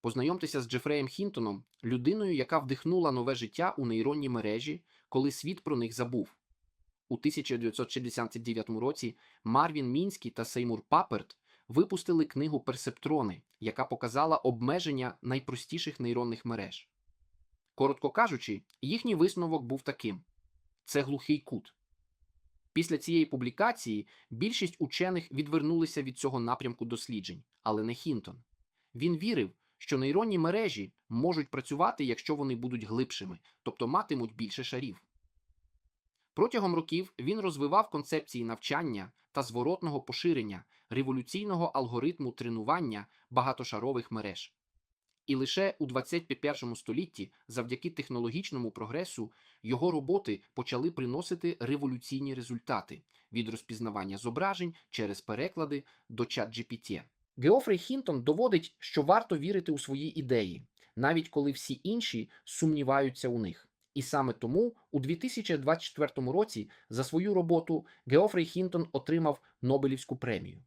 Познайомтеся з Джефреєм Хінтоном, людиною, яка вдихнула нове життя у нейронні мережі, коли світ про них забув. У 1969 році Марвін Мінський та Сеймур Паперт випустили книгу Персептрони, яка показала обмеження найпростіших нейронних мереж. Коротко кажучи, їхній висновок був таким: це глухий кут. Після цієї публікації більшість учених відвернулися від цього напрямку досліджень, але не Хінтон. Він вірив, що нейронні мережі можуть працювати, якщо вони будуть глибшими, тобто матимуть більше шарів. Протягом років він розвивав концепції навчання та зворотного поширення революційного алгоритму тренування багатошарових мереж. І лише у 21 столітті, завдяки технологічному прогресу, його роботи почали приносити революційні результати від розпізнавання зображень через переклади до чат-GPT. Геофрей Хінтон доводить, що варто вірити у свої ідеї, навіть коли всі інші сумніваються у них. І саме тому у 2024 році за свою роботу Геофрей Хінтон отримав Нобелівську премію.